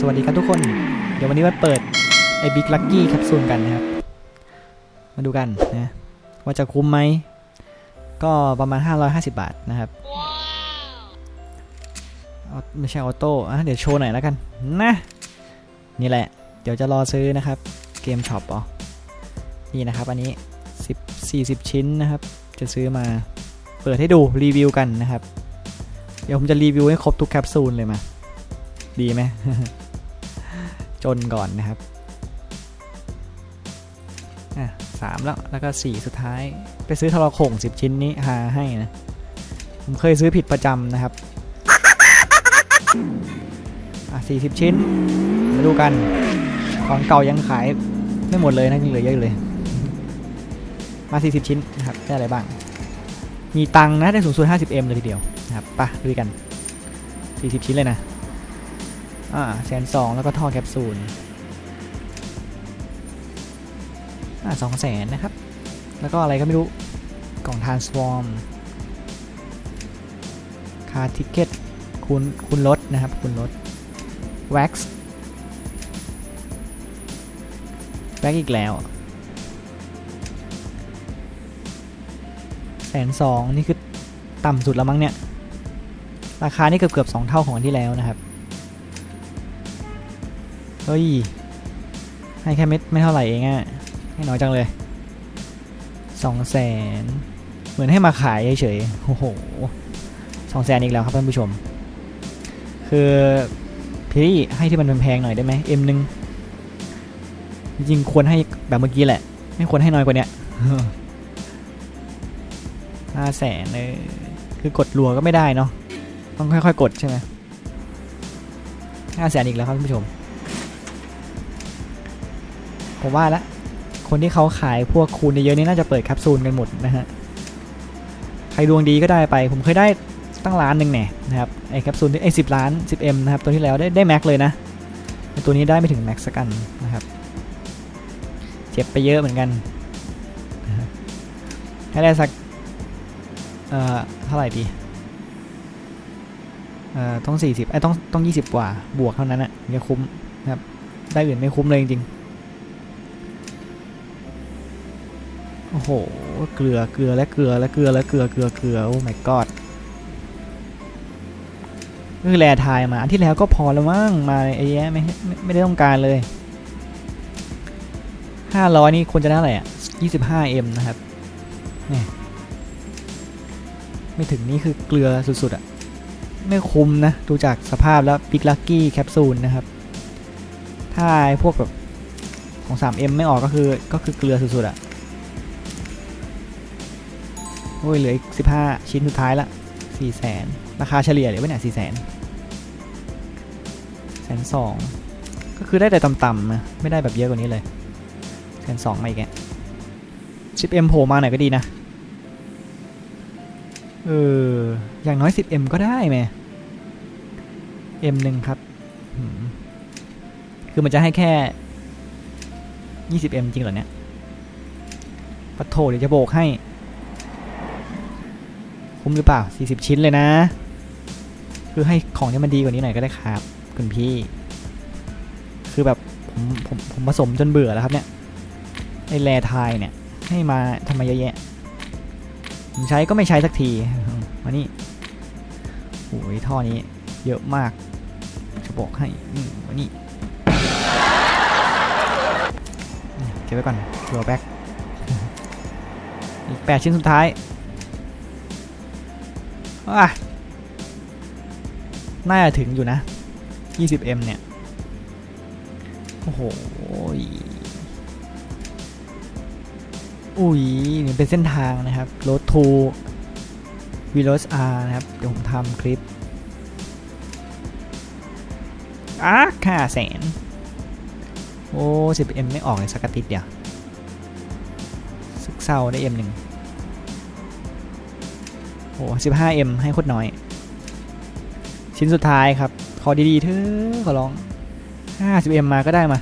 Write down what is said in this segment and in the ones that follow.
สวัสดีครับทุกคน เดี๋ยววันนี้มาเปิดไอ้บิ๊กลักกี้แคปซูลกันนะครับ มาดูกันนะว่าจะคุ้มไหม ก็ประมาณ 550 บาทนะครับ ไม่ใช่ออโต้อะเดี๋ยวโชว์หน่อยแล้วกันนะ นี่แหละ เดี๋ยวจะรอซื้อนะครับ เกมช็อปอ๋อนี่นะครับอันนี้ 10 40 ชิ้นนะครับ จะซื้อมาเปิดให้ดูรีวิวกันนะครับ เดี๋ยวผมจะรีวิวให้ครบทุกแคปซูลเลยมา ดีไหม จนก่อนนะครับอะสามแล้ว แล้วก็สี่สุดท้าย ไปซื้อทรโข่งสิบชิ้นนี้หาให้นะ ผมเคยซื้อผิดประจำนะครับ อะสี่สิบชิ้นมาดูกัน ของเก่ายังขายไม่หมดเลยนะยังเหลือเยอะเลย มา40ชิ้นนะครับ ได้อะไรบ้าง มีตังค์นะได้สูงสุด 50M เลยทีเดียวนะครับไปะดูกัน 40 ชิ้นเลยนะ อ่าแสนสองแล้วก็ท่อแคปซูลอ่าสองแสนนะครับ แล้วก็อะไรก็ไม่รู้ กล่องทานสวอมคาทิเก็ตคุณคุณลดนะครับคุณลดแว็กซ์แว็กอีกแล้วแสนสองนี่คือต่ำสุดแล้วมั้งเนี่ย ราคานี่เกือบเกือบสองเท่าของที่แล้วนะครับ เฮ้ย ให้แค่ไม่ไม่เท่าไหร่เองอะให้น้อยจังเลยสองแสนเหมือนให้มาขายเฉยๆ โอ้โหสองแสนอีกแล้วครับท่านผู้ชม คือพี่ให้ที่มันแพงๆหน่อยได้ไหมเอ็มหนึ่งจริงควรให้แบบเมื่อกี้แหละ ไม่ควรให้น้อยกว่านี้ห้าแสนเออคือกดรัวก็ไม่ได้เนาะต้องค่อยๆ กดใช่ไหมห้าแสนอีกแล้วครับท่านผู้ชม ผมว่าละคนที่เขาขายพวกคูณเยอะๆนี่น่าจะเปิดแคปซูลกันหมดนะฮะใครดวงดีก็ได้ไป ผมเคยได้ตั้งล้านหนึ่งแน่นะครับไอแคปซูลไอสิบล้าน 10M นะครับตัวที่แล้วได้ได้แม็กเลยนะตัวนี้ได้ไม่ถึงแม็กสักกันนะครับเจ็บไปเยอะเหมือนกันให้ได้สักเอ่อเท่าไหร่ดีเอ่อต้อง 40ไอ้ต้องต้อง 20 กว่าบวกเท่านั้นอะถึงจะคุ้มนะครับได้อื่นไม่คุ้มเลยจริงๆ โอ้โห เกลือ เกลือ และเกลือ และเกลือ และเกลือ เกลือ เกลือ โอ้ my god คือแลทายมา อันที่แล้วก็พอแล้วมั้ง มาไอ้แย่ไม่ไม่ได้ต้องการเลย 500 นี่ควรจะได้อะไรอะ 25M นะครับนี่ไม่ถึงนี่คือเกลือสุดๆอะ ไม่คุ้มนะ ดูจากสภาพแล้ว Big Lucky แคปซูลนะครับ ถ้าไอ้พวกแบบของ 3M ไม่ออกก็คือก็คือเกลือสุดๆอะ โอ้ยเหลืออีกสิบห้าชิ้นสุดท้ายละสี่แสนราคาเฉลี่ยเหลือไว้เนี่ยสี่แสนแสนสองก็คือได้แต่ต่ำๆนะไม่ได้แบบเยอะกว่านี้เลยแสนสองมาอีกแกสิบเอ็มโผล่มาหน่อยก็ดีนะเอออย่างน้อย 10M ก็ได้แม่ M หนึ่งครับคือมันจะให้แค่ 20M จริงเหรอเนี่ยปะโถเดี๋ยวจะโบกให้ คุ้มหรือเปล่า 40 ชิ้นเลยนะ คือให้ของที่มันดีกว่านี้หน่อยก็ได้ครับ คุณพี่ คือแบบผมผมผมผสมจนเบื่อแล้วครับเนี่ยไอแรทายเนี่ย ให้มาทำไมเยอะแยะ ผมใช้ก็ไม่ใช้สักที มานี่โอ้ยท่อนี้เยอะมาก จะบอกให้มานี่เก็บไว้ก่อนชัวแบ็คอีก8ชิ้นสุดท้าย น่าจะถึงอยู่นะ 20M เนี่ย โอ้โห อุ้ยนี่เป็นเส้นทางนะครับ Road to v i l o s R นะครับ เดี๋ยวผมทำคลิปอะค่าแสน โอ้ 10M ไม่ออกเลยสักกติดเดียว ซึกเศร้าได้ M หนึ่ง โอ้ 15M ให้โคตรน้อย ชิ้นสุดท้ายครับ ขอดีๆเถอะขอร้อง 50M มาก็ได้มา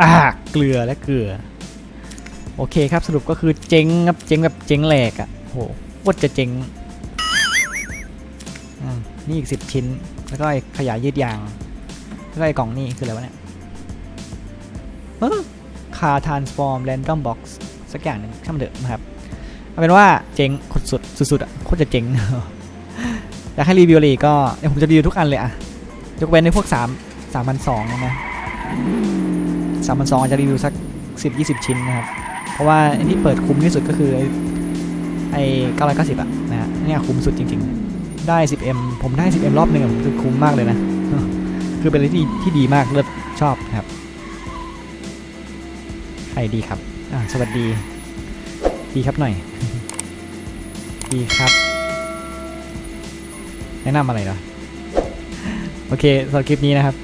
อ่า เกลือและเกลือ โอเคครับสรุปก็คือเจ๊งครับ เจ๊งแบบเจ๊งแหลกอะ่ะโหโคตรจะเจ๊งอืมนี่อีก 10 ชิ้น แล้วก็ไอ้ขยายยืดยาง แล้วก็ไอ้กล่องนี่คืออะไรวะเนี่ยเออคาทานสฟอร์มแรนดอมบ็อกซ์สักอย่างหนึ่งช่างมันเถอะนะครับ เอาเป็นว่าเจ๋งสุดสุดๆอะโคตรจะเจ๋งอยากให้รีวิวอะไรอีกก็เดี๋ยวผมจะรีวิวทุกอันเลยอะยกเว้นในพวก3 3 2 0 0นะ3 2 0 0องอาจจะรีวิวสัก 10 20 ชิ้นนะครับ เพราะว่าไอ้ที่เปิดคุ้มที่สุดก็คือไอ้ไอ้990อะนะฮะเนี่ยคุ้มสุดจริง ๆ ได้ 10m ผมได้ 10m รอบหนึ่งผมรู้สึกคุ้มมากเลยนะ คือเป็นอะไรที่ที่ดีมากเลิศชอบครับ ใครดีครับอ่าสวัสดี ดีครับหน่อยดีครับ แนะนำอะไรเหรอ โอเคสำหรับคลิปนี้นะครับ